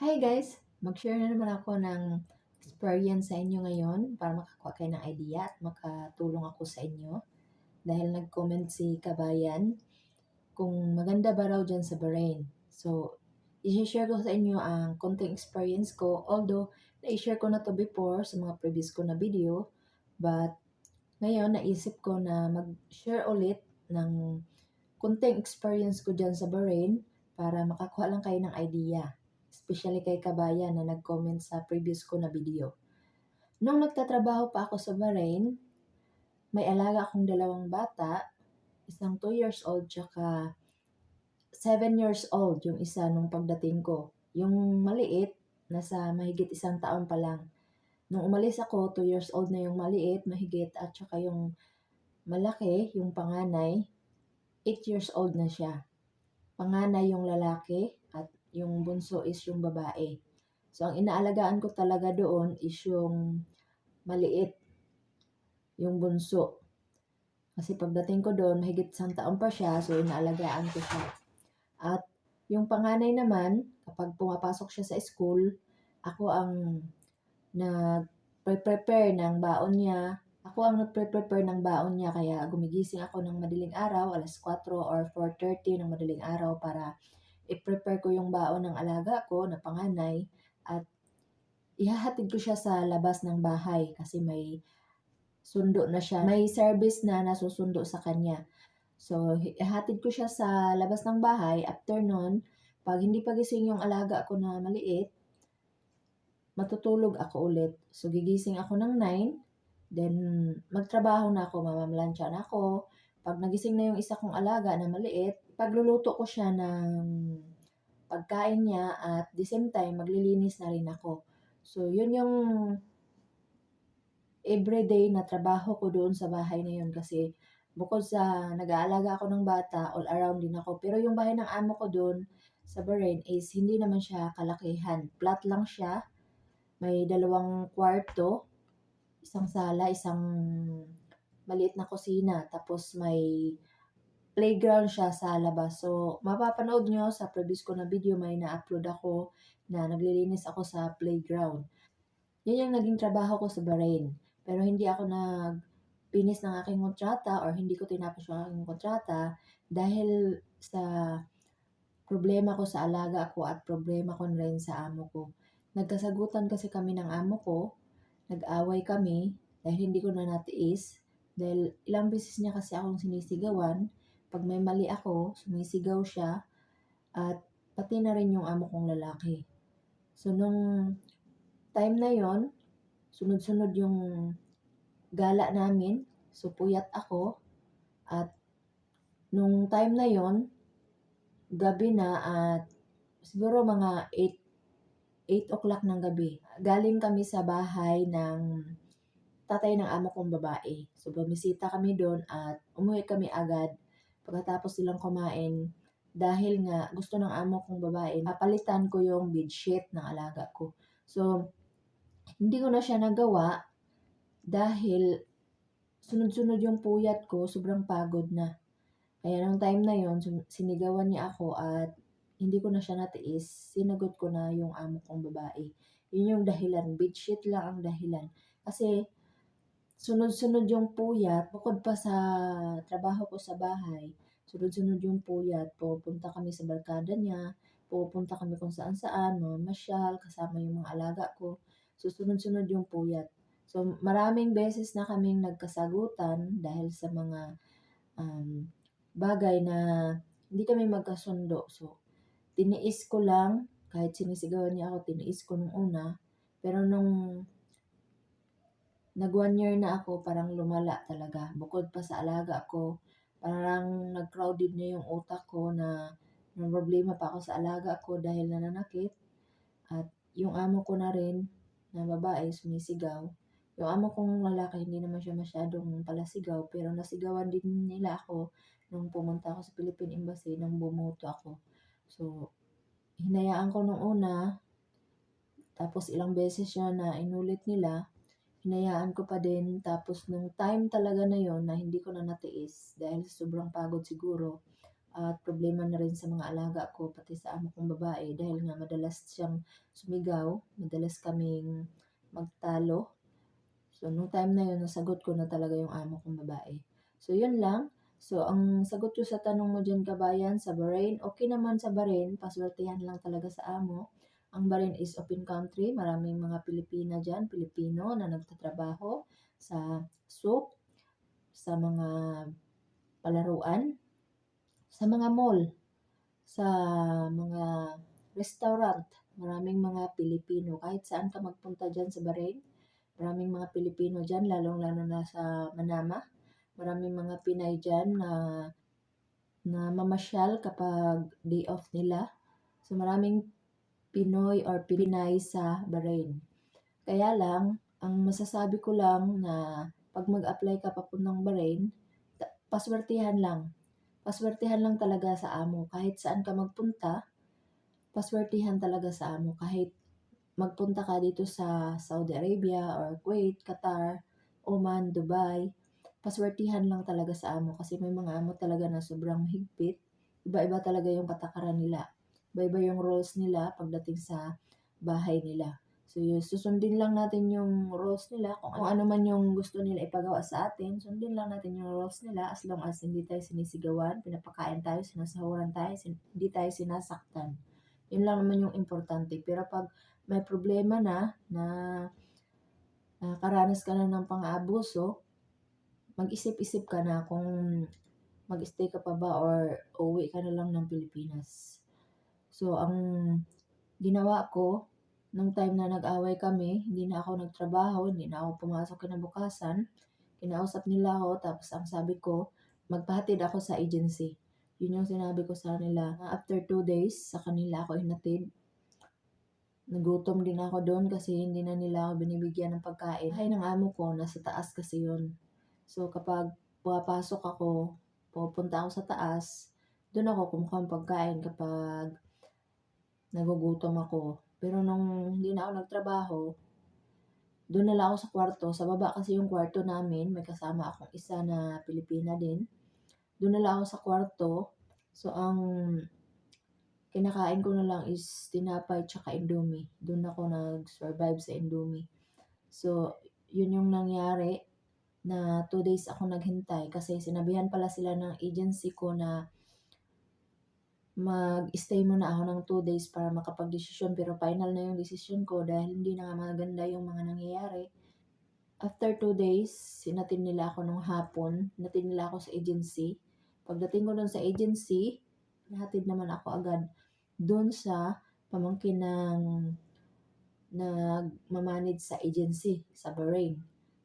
Hi guys! Mag-share na naman ako ng experience sa inyo ngayon para makakuha kayo ng idea at makatulong ako sa inyo. Dahil nag-comment si Kabayan kung maganda ba raw dyan sa Bahrain. So, i-share ko sa inyo ang konting experience ko. Although, na-share ko na to before sa mga previous ko na video. But, ngayon, naisip ko na mag-share ulit ng konting experience ko dyan sa Bahrain para makakuha lang kayo ng idea especially kay Kabayan na nag-comment sa previous ko na video. Nung nagtatrabaho pa ako sa Bahrain, may alaga akong dalawang bata, isang 2 years old tsaka 7 years old yung isa nung pagdating ko. Yung maliit, nasa mahigit isang taon pa lang. Nung umalis ako, 2 years old na yung maliit, mahigit, at saka yung malaki, yung panganay, 8 years old na siya. Panganay yung lalaki, yung bunso is yung babae. So, ang inaalagaan ko talaga doon is yung maliit, yung bunso. Kasi pagdating ko doon, mahigit isang taon pa siya, so inaalagaan ko siya. At yung panganay naman, kapag pumapasok siya sa school, ako ang nag-prepare ng baon niya. Ako ang nag-prepare ng baon niya, kaya gumigising ako ng madaling araw, alas 4 or 4.30 ng madaling araw para i-prepare ko yung baon ng alaga ko na panganay at ihahatid ko siya sa labas ng bahay kasi may sundo na siya. May service na nasusundo sa kanya. So, ihatid ko siya sa labas ng bahay. After nun, pag hindi pa gising yung alaga ko na maliit, matutulog ako ulit. So, gigising ako ng 9, then magtrabaho na ako, mamamlansya na ako. Pag nagising na yung isa kong alaga na maliit, pagluluto ko siya ng pagkain niya at the same time maglilinis na rin ako. So, yun yung everyday na trabaho ko doon sa bahay na yun kasi bukod sa nag-aalaga ako ng bata, all around din ako. Pero yung bahay ng amo ko doon sa Bahrain is hindi naman siya kalakihan. Flat lang siya. May dalawang kwarto, isang sala, isang maliit na kusina. Tapos may playground siya sa labas. So, mapapanood nyo sa previous ko na video, may na-upload ako na naglilinis ako sa playground. Yan yung naging trabaho ko sa Bahrain. Pero hindi ako nag pinis ng aking kontrata or hindi ko tinapos yung aking kontrata dahil sa problema ko sa alaga ko at problema ko rin sa amo ko. Nagkasagutan kasi kami ng amo ko, nag-away kami dahil hindi ko na natiis. Dahil ilang beses niya kasi akong sinisigawan pag may mali ako, sumisigaw siya at pati na rin yung amo kong lalaki. So, nung time na yon sunod-sunod yung gala namin. So, puyat ako. At nung time na yon gabi na at siguro mga 8, 8 o'clock ng gabi. Galing kami sa bahay ng tatay ng amo kong babae. So, bumisita kami doon at umuwi kami agad Pagkatapos silang kumain, dahil nga gusto ng amo kong babae, napalitan ko yung bedsheet ng alaga ko. So, hindi ko na siya nagawa dahil sunod-sunod yung puyat ko, sobrang pagod na. Kaya nung time na yon sinigawan niya ako at hindi ko na siya natiis, sinagot ko na yung amo kong babae. Yun yung dahilan, bedsheet lang ang dahilan. Kasi sunod-sunod yung puyat, bukod pa sa trabaho ko sa bahay, sunod-sunod yung puyat, pupunta kami sa barkada niya, pupunta kami kung saan saan, mamasyal, kasama yung mga alaga ko. Susunod-sunod yung puyat. So, maraming beses na kaming nagkasagutan dahil sa mga um, bagay na hindi kami magkasundo. So, tiniis ko lang, kahit sinisigawan niya ako, tiniis ko nung una. Pero nung nag one year na ako, parang lumala talaga. Bukod pa sa alaga ko, parang nag-crowded na yung utak ko na may problema pa ako sa alaga ko dahil nananakit. At yung amo ko na rin, na babae, sumisigaw. Yung amo kong lalaki, hindi naman siya masyadong palasigaw, pero nasigawan din nila ako nung pumunta ako sa Philippine Embassy nang bumuto ako. So, hinayaan ko nung una, tapos ilang beses siya na inulit nila, hinayaan ko pa din. Tapos nung time talaga na yon na hindi ko na natiis dahil sobrang pagod siguro, at problema na rin sa mga alaga ko pati sa amo kong babae dahil nga madalas siyang sumigaw, madalas kaming magtalo. So nung time na yun nasagot ko na talaga yung amo kong babae. So yun lang. So ang sagot ko sa tanong mo diyan kabayan sa Bahrain, okay naman sa Bahrain, paswertehan lang talaga sa amo. Ang Bahrain is open country, maraming mga Pilipina diyan, Pilipino na nagtatrabaho sa souk, sa mga palaruan, sa mga mall, sa mga restaurant, maraming mga Pilipino. Kahit saan ka magpunta dyan sa Bahrain, maraming mga Pilipino dyan, lalong-lalo na sa Manama. Maraming mga Pinay dyan na, na mamasyal kapag day off nila. So maraming Pinoy or Pinay sa Bahrain. Kaya lang, ang masasabi ko lang na pag mag-apply ka papuntang Bahrain, paswertihan lang. Paswertihan lang talaga sa amo. Kahit saan ka magpunta, paswertihan talaga sa amo. Kahit magpunta ka dito sa Saudi Arabia or Kuwait, Qatar, Oman, Dubai, paswertihan lang talaga sa amo kasi may mga amo talaga na sobrang higpit. Iba-iba talaga yung patakaran nila. Iba-iba yung rules nila pagdating sa bahay nila. So, yun, susundin lang natin yung rules nila. Kung, kung ano man yung gusto nila ipagawa sa atin, sundin lang natin yung rules nila as long as hindi tayo sinisigawan, pinapakain tayo, sinasahuran tayo, sin- hindi tayo sinasaktan. Yun lang naman yung importante. Pero pag may problema na, na nakaranas ka na ng pang-abuso, mag-isip-isip ka na kung mag-stay ka pa ba or uwi ka na lang ng Pilipinas. So, ang ginawa ko, nung time na nag-away kami, hindi na ako nagtrabaho, hindi na ako pumasok kinabukasan, kinausap nila ako, tapos ang sabi ko, magpahatid ako sa agency. Yun yung sinabi ko sa kanila. After two days, sa kanila ako hinatid. Nagutom din ako doon kasi hindi na nila ako binibigyan ng pagkain. Ay, ng amo ko, nasa taas kasi yun. So, kapag pumapasok ako, pupunta ako sa taas, doon ako kumukuha ng pagkain kapag nagugutom ako. Pero nung hindi na ako nagtrabaho, doon na lang ako sa kwarto. Sa baba kasi yung kwarto namin, may kasama akong isa na Pilipina din. Doon na lang ako sa kwarto. So, ang kinakain ko na lang is tinapay tsaka indomie. Doon ako nag-survive sa indomie. So, yun yung nangyari na two days ako naghintay kasi sinabihan pala sila ng agency ko na mag-stay muna ako ng two days para makapag-desisyon pero final na yung decision ko dahil hindi na nga maganda yung mga nangyayari. After two days, sinatin nila ako nung hapon, natin nila ako sa agency. Pagdating ko doon sa agency, nahatid naman ako agad doon sa pamangkin ng nagmamanage sa agency sa Bahrain.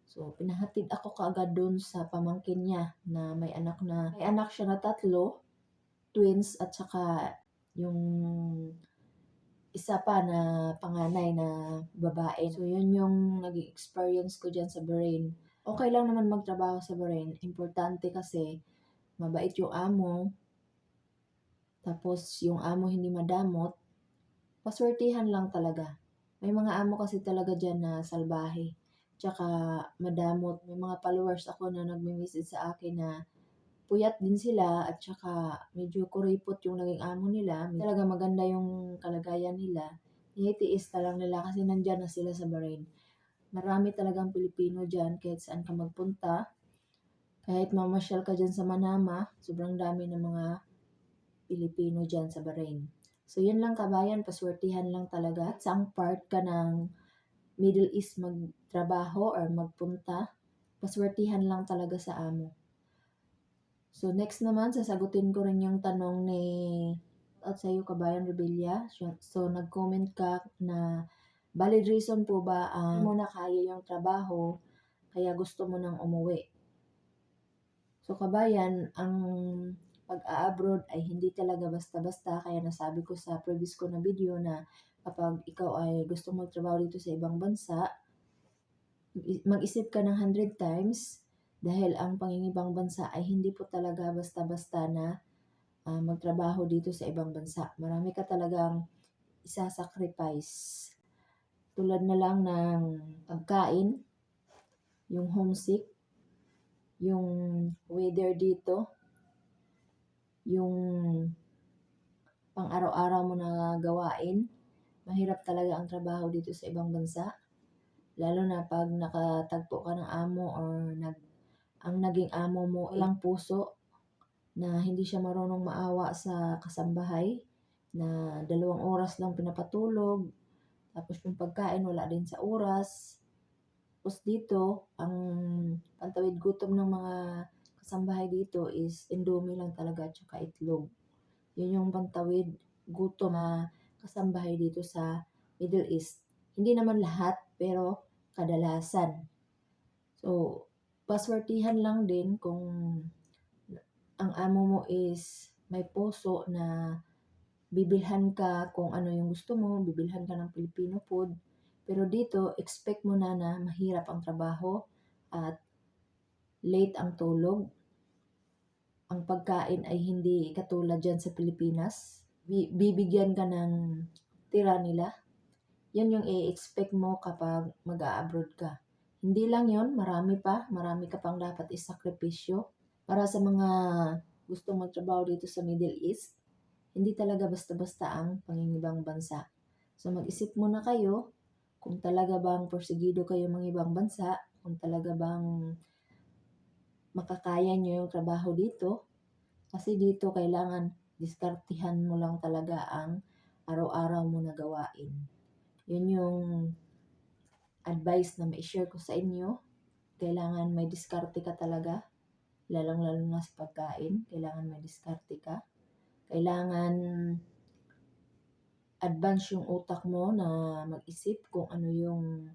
So, pinahatid ako kaagad doon sa pamangkin niya na may anak na, may anak siya na tatlo, twins at saka yung isa pa na panganay na babae. So, yun yung naging experience ko dyan sa Bahrain. Okay lang naman magtrabaho sa Bahrain. Importante kasi mabait yung amo, tapos yung amo hindi madamot, paswertihan lang talaga. May mga amo kasi talaga dyan na salbahe. Tsaka madamot. May mga followers ako na nagme-message sa akin na puyat din sila at tsaka medyo kuripot yung naging amo nila. Talaga maganda yung kalagayan nila. Tinitiis ka lang nila kasi nandyan na sila sa Bahrain. Marami talagang Pilipino dyan kahit saan ka magpunta. Kahit mamasyal ka dyan sa Manama, sobrang dami ng mga Pilipino dyan sa Bahrain. So, yun lang kabayan, paswertihan lang talaga. At saang part ka ng Middle East magtrabaho or magpunta, paswertihan lang talaga sa amo. So, next naman, sasagutin ko rin yung tanong ni at sa iyo kabayan Rebilla. So, nag-comment ka na valid reason po ba ang mo na kaya yung trabaho kaya gusto mo nang umuwi. So, kabayan, ang pag-a-abroad ay hindi talaga basta-basta kaya nasabi ko sa previous ko na video na kapag ikaw ay gusto magtrabaho dito sa ibang bansa, mag-isip ka ng 100 times dahil ang pangingibang bansa ay hindi po talaga basta-basta na uh, magtrabaho dito sa ibang bansa. Marami ka talagang isa-sacrifice. Tulad na lang ng pagkain, yung homesick, yung weather dito, yung pang-araw-araw mo na gawain. Mahirap talaga ang trabaho dito sa ibang bansa. Lalo na 'pag nakatagpo ka ng amo or nag ang naging amo mo ay walang puso, na hindi siya marunong maawa sa kasambahay, na dalawang oras lang pinapatulog, tapos yung pagkain wala din sa oras. Tapos dito, ang pantawid gutom ng mga kasambahay dito is Indomie lang talaga at saka itlog. Yun yung pantawid gutom na kasambahay dito sa Middle East. Hindi naman lahat, pero kadalasan. So, paswertihan lang din kung ang amo mo is may puso na bibilhan ka kung ano yung gusto mo, bibilhan ka ng Filipino food. Pero dito, expect mo na na mahirap ang trabaho at late ang tulog. Ang pagkain ay hindi katulad dyan sa Pilipinas. Bi- bibigyan ka ng tira nila. Yan yung i-expect mo kapag mag-a-abroad ka. Hindi lang yon, marami pa, marami ka pang dapat isakripisyo para sa mga gusto magtrabaho dito sa Middle East. Hindi talaga basta-basta ang pangingibang bansa. So mag-isip muna kayo kung talaga bang porsigido kayo mga ibang bansa, kung talaga bang makakaya nyo yung trabaho dito. Kasi dito kailangan diskartihan mo lang talaga ang araw-araw mo na gawain. Yun yung advice na ma-share ko sa inyo. Kailangan may diskarte ka talaga. Lalong-lalo na sa pagkain. Kailangan may diskarte ka. Kailangan advance yung utak mo na mag-isip kung ano yung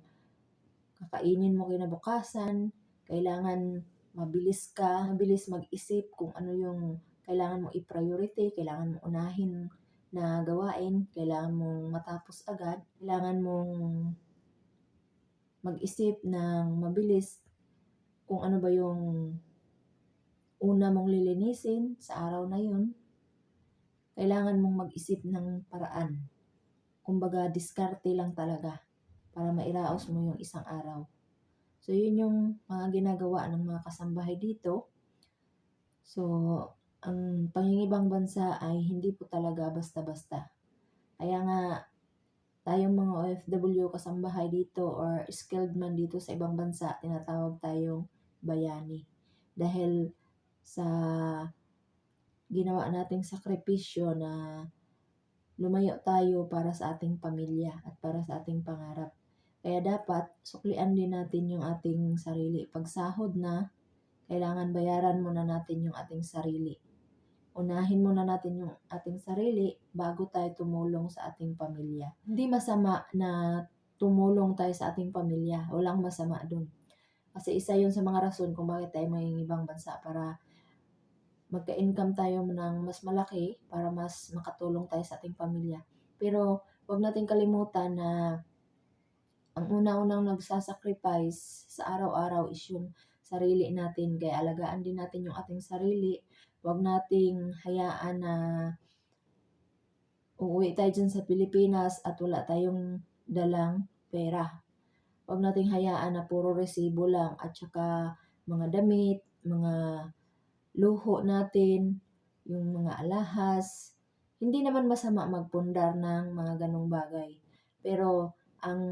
kakainin mo kinabukasan. Kailangan mabilis ka, mabilis mag-isip kung ano yung kailangan mo i-priority, kailangan mo unahin na gawain, kailangan mong matapos agad, kailangan mong mag-isip ng mabilis kung ano ba yung una mong lilinisin sa araw na yun. Kailangan mong mag-isip ng paraan. Kumbaga, diskarte lang talaga para mairaos mo yung isang araw. So, yun yung mga ginagawa ng mga kasambahay dito. So, ang pangingibang bansa ay hindi po talaga basta-basta. Kaya nga, tayong mga OFW kasambahay dito or skilled man dito sa ibang bansa, tinatawag tayong bayani. Dahil sa ginawa nating sakripisyo na lumayo tayo para sa ating pamilya at para sa ating pangarap. Kaya dapat suklian din natin yung ating sarili. Pag sahod na, kailangan bayaran muna natin yung ating sarili. Unahin muna natin yung ating sarili bago tayo tumulong sa ating pamilya. Hindi masama na tumulong tayo sa ating pamilya. Walang masama dun. Kasi isa yun sa mga rason kung bakit tayo may ibang bansa para magka-income tayo ng mas malaki para mas makatulong tayo sa ating pamilya. Pero wag natin kalimutan na ang una-unang nagsasacrifice sa araw-araw is yung sarili natin. Kaya alagaan din natin yung ating sarili Huwag nating hayaan na uuwi tayo dyan sa Pilipinas at wala tayong dalang pera. Huwag nating hayaan na puro resibo lang at saka mga damit, mga luho natin, yung mga alahas. Hindi naman masama magpundar ng mga ganong bagay. Pero ang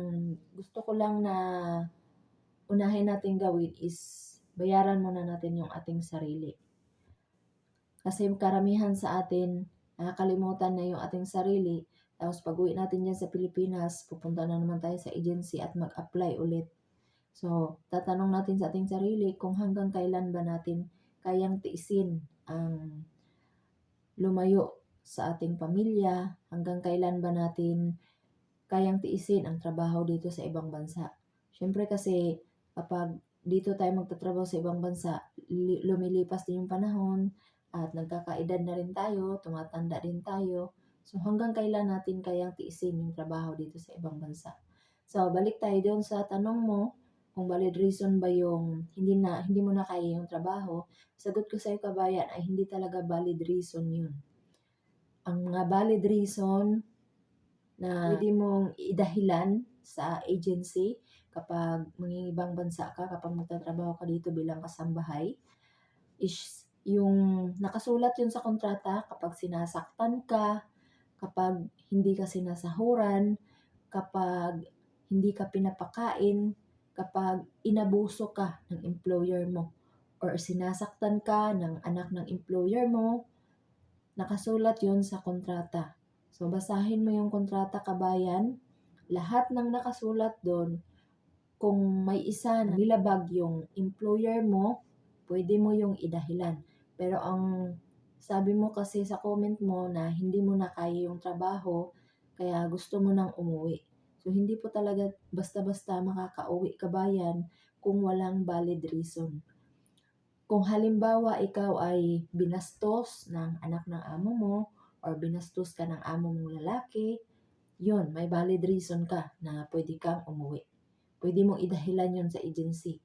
gusto ko lang na unahin natin gawin is bayaran muna natin yung ating sarili. Kasi karamihan sa atin, nakakalimutan na yung ating sarili. Tapos pag uwi natin dyan sa Pilipinas, pupunta na naman tayo sa agency at mag-apply ulit. So, tatanong natin sa ating sarili kung hanggang kailan ba natin kayang tiisin ang lumayo sa ating pamilya, hanggang kailan ba natin kayang tiisin ang trabaho dito sa ibang bansa. Siyempre kasi kapag dito tayo magtatrabaho sa ibang bansa, lumilipas din yung panahon, at nagkakaedad na rin tayo, tumatanda din tayo. So hanggang kailan natin kayang tiisin yung trabaho dito sa ibang bansa. So balik tayo doon sa tanong mo, kung valid reason ba yung hindi na hindi mo na kaya yung trabaho, sagot ko sa iyo kabayan ay hindi talaga valid reason yun. Ang mga valid reason na pwede mong idahilan sa agency kapag mangingibang bansa ka, kapag magtatrabaho ka dito bilang kasambahay, is yung nakasulat yun sa kontrata kapag sinasaktan ka, kapag hindi ka sinasahuran, kapag hindi ka pinapakain, kapag inabuso ka ng employer mo or sinasaktan ka ng anak ng employer mo, nakasulat yun sa kontrata. So, basahin mo yung kontrata kabayan. Lahat ng nakasulat doon, kung may isa na nilabag yung employer mo, pwede mo yung idahilan. Pero ang sabi mo kasi sa comment mo na hindi mo na kaya yung trabaho, kaya gusto mo nang umuwi. So, hindi po talaga basta-basta makakauwi kabayan kung walang valid reason. Kung halimbawa ikaw ay binastos ng anak ng amo mo or binastos ka ng amo mong lalaki, yun, may valid reason ka na pwede kang umuwi. Pwede mong idahilan yun sa agency.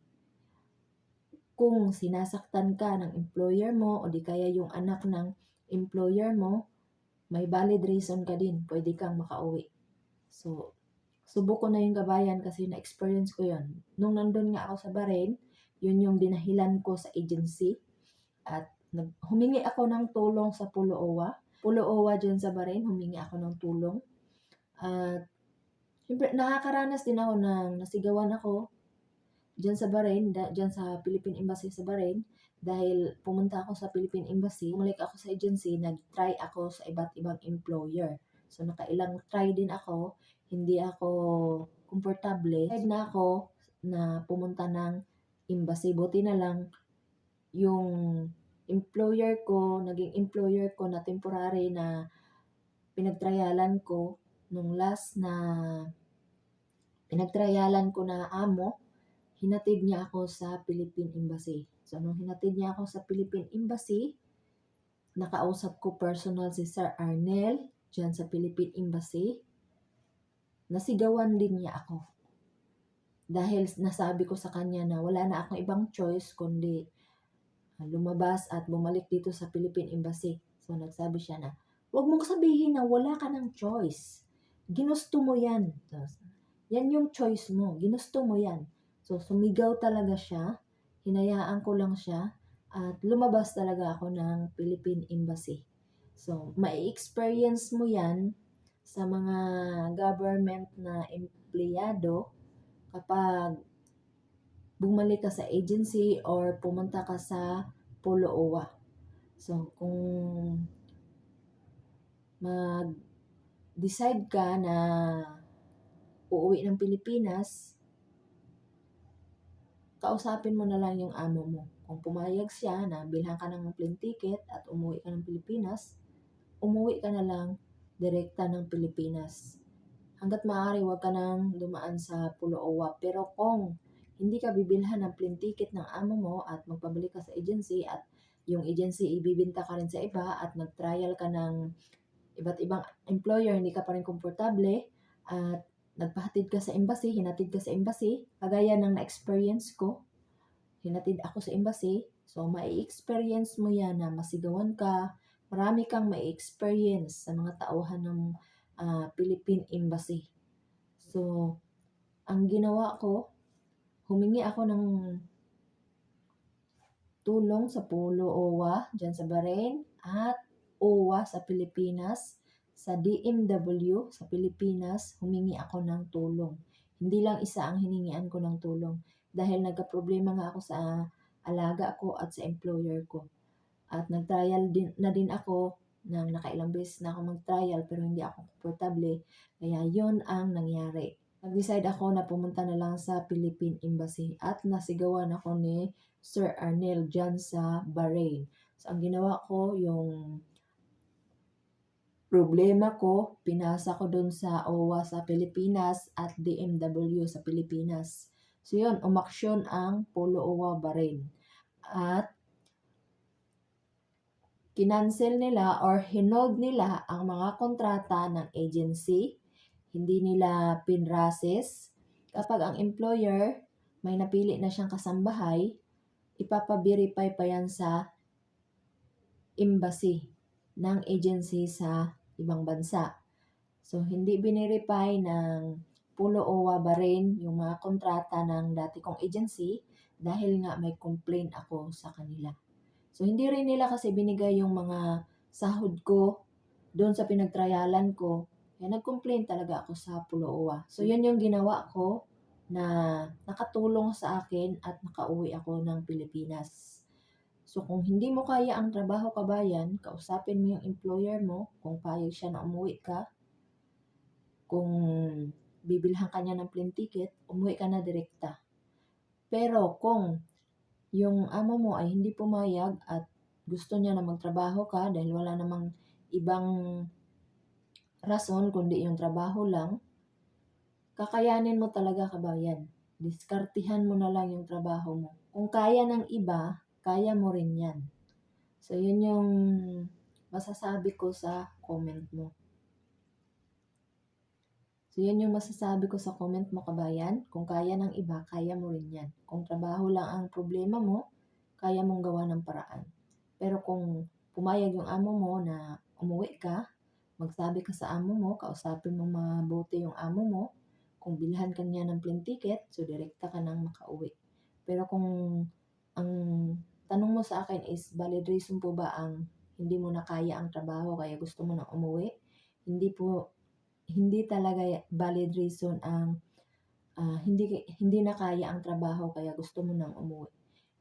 Kung sinasaktan ka ng employer mo o di kaya yung anak ng employer mo, may valid reason ka din, pwede kang makauwi. So, subok ko na yung gabayan kasi na-experience ko yun. Nung nandun nga ako sa Bahrain, yun yung dinahilan ko sa agency. At humingi ako ng tulong sa Pulo Owa. Pulo Owa dyan sa Bahrain, humingi ako ng tulong. At Siyempre, nakakaranas din ako ng nasigawan ako dyan sa Bahrain, da, dyan sa Philippine Embassy sa Bahrain. Dahil pumunta ako sa Philippine Embassy, bumalik ako sa agency, nag-try ako sa iba't ibang employer. So, nakailang try din ako, hindi ako komportable. Tried na ako na pumunta ng embassy. Buti na lang yung employer ko, naging employer ko na temporary na pinagtrayalan ko nung last na pinagtrayalan ko na amo, hinatid niya ako sa Philippine Embassy. So, nung hinatid niya ako sa Philippine Embassy, nakausap ko personal si Sir Arnel dyan sa Philippine Embassy. Nasigawan din niya ako. Dahil nasabi ko sa kanya na wala na akong ibang choice kundi ah, lumabas at bumalik dito sa Philippine Embassy. So, nagsabi siya na, huwag mong sabihin na wala ka ng choice ginusto mo yan. Yan yung choice mo. Ginusto mo yan. So, sumigaw talaga siya. Hinayaan ko lang siya. At lumabas talaga ako ng Philippine Embassy. So, mai-experience mo yan sa mga government na empleyado kapag bumalik ka sa agency or pumunta ka sa Polo Owa. So, kung mag decide ka na uuwi ng Pilipinas, kausapin mo na lang yung amo mo. Kung pumayag siya na bilhan ka ng plane ticket at umuwi ka ng Pilipinas, umuwi ka na lang direkta ng Pilipinas. Hanggat maaari, huwag ka nang dumaan sa Pulo Owa. Pero kung hindi ka bibilhan ng plane ticket ng amo mo at magpabalik ka sa agency at yung agency ibibinta ka rin sa iba at nag-trial ka ng iba't ibang employer, hindi ka pa rin komportable at nagpahatid ka sa embassy, hinatid ka sa embassy, kagaya ng na-experience ko, hinatid ako sa embassy, so mai-experience mo yan na masigawan ka, marami kang mai-experience sa mga tauhan ng uh, Philippine Embassy. So, ang ginawa ko, humingi ako ng tulong sa Polo OWA dyan sa Bahrain at OWA sa Pilipinas, sa DMW sa Pilipinas, humingi ako ng tulong. Hindi lang isa ang hiningian ko ng tulong dahil nagka-problema nga ako sa alaga ko at sa employer ko. At nag-trial din, na din ako nang nakailang beses na ako mag-trial pero hindi ako komportable. Kaya yon ang nangyari. Nag-decide ako na pumunta na lang sa Philippine Embassy at nasigawan ako ni Sir Arnel dyan sa Bahrain. So, ang ginawa ko, yung problema ko, pinasa ko dun sa OWA sa Pilipinas at DMW sa Pilipinas. So yun, umaksyon ang Polo OWA Bahrain. At kinancel nila or hinold nila ang mga kontrata ng agency. Hindi nila pinrases. Kapag ang employer may napili na siyang kasambahay, ipapa-verify pa yan sa embassy ng agency sa ibang bansa. So, hindi binirify ng Pulo Owa Bahrain yung mga kontrata ng dati kong agency dahil nga may complain ako sa kanila. So, hindi rin nila kasi binigay yung mga sahod ko doon sa pinagtrayalan ko. Kaya nag-complain talaga ako sa Pulo-OWA. So, yun yung ginawa ko na nakatulong sa akin at nakauwi ako ng Pilipinas. So, kung hindi mo kaya ang trabaho kabayan, kausapin mo yung employer mo kung payag siya na umuwi ka. Kung bibilhan ka niya ng plane ticket, umuwi ka na direkta. Pero kung yung amo mo ay hindi pumayag at gusto niya na magtrabaho ka dahil wala namang ibang rason kundi yung trabaho lang, kakayanin mo talaga kabayan. Diskartihan mo na lang yung trabaho mo. Kung kaya ng iba, kaya mo rin yan. So, yun yung masasabi ko sa comment mo. So, yan yung masasabi ko sa comment mo, kabayan. Kung kaya ng iba, kaya mo rin yan. Kung trabaho lang ang problema mo, kaya mong gawa ng paraan. Pero kung pumayag yung amo mo na umuwi ka, magsabi ka sa amo mo, kausapin mo mabuti yung amo mo, kung bilhan ka niya ng plane ticket, so direkta ka nang makauwi. Pero kung ang tanong mo sa akin is valid reason po ba ang hindi mo na kaya ang trabaho kaya gusto mo na umuwi? Hindi po hindi talaga valid reason ang ah, hindi hindi na kaya ang trabaho kaya gusto mo nang umuwi.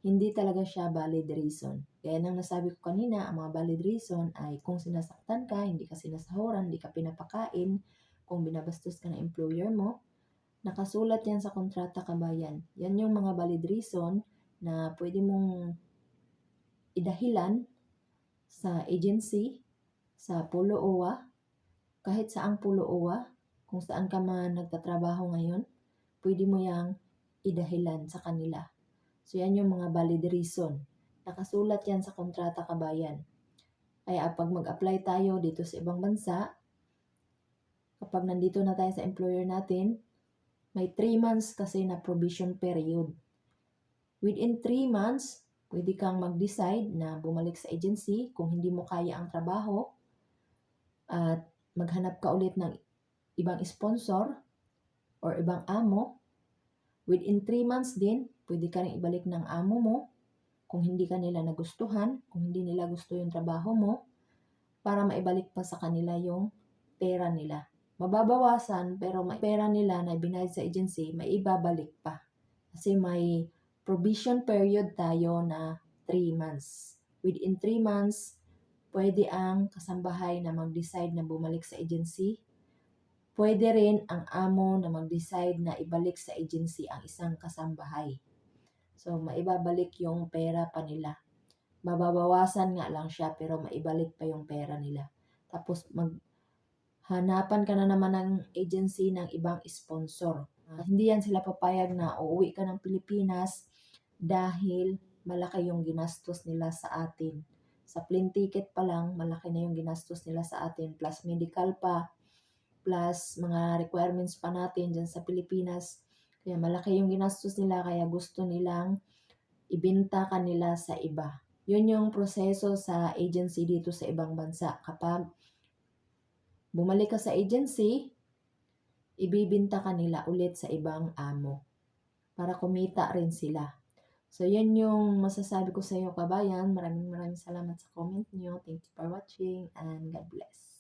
Hindi talaga siya valid reason. Kaya nang nasabi ko kanina, ang mga valid reason ay kung sinasaktan ka, hindi ka sinasahuran, hindi ka pinapakain, kung binabastos ka ng employer mo, nakasulat yan sa kontrata kabayan. Yan yung mga valid reason na pwede mong idahilan sa agency, sa Pulo OWA, kahit saang Pulo OWA, kung saan ka man nagtatrabaho ngayon, pwede mo yang idahilan sa kanila. So, yan yung mga valid reason. Nakasulat yan sa kontrata kabayan. Kaya pag mag-apply tayo dito sa ibang bansa, kapag nandito na tayo sa employer natin, may 3 months kasi na provision period. Within 3 months, pwede kang mag-decide na bumalik sa agency kung hindi mo kaya ang trabaho at maghanap ka ulit ng ibang sponsor or ibang amo. Within 3 months din, pwede ka rin ibalik ng amo mo kung hindi ka nila nagustuhan, kung hindi nila gusto yung trabaho mo, para maibalik pa sa kanila yung pera nila. Mababawasan, pero may pera nila na binayad sa agency, may ibabalik pa. Kasi may provision period tayo na 3 months. Within 3 months, pwede ang kasambahay na mag-decide na bumalik sa agency. Pwede rin ang amo na mag-decide na ibalik sa agency ang isang kasambahay. So, maibabalik yung pera pa nila. Mababawasan nga lang siya pero maibalik pa yung pera nila. Tapos maghanapan ka na naman ng agency ng ibang sponsor. Ah, hindi yan sila papayag na uuwi ka ng Pilipinas dahil malaki yung ginastos nila sa atin. Sa plane ticket pa lang, malaki na yung ginastos nila sa atin. Plus medical pa, plus mga requirements pa natin dyan sa Pilipinas. Kaya malaki yung ginastos nila kaya gusto nilang ibenta kanila sa iba. Yun yung proseso sa agency dito sa ibang bansa. Kapag bumalik ka sa agency, ibibinta kanila ulit sa ibang amo para kumita rin sila. So, yan yung masasabi ko sa iyo, kabayan. Maraming maraming salamat sa comment niyo. Thank you for watching and God bless.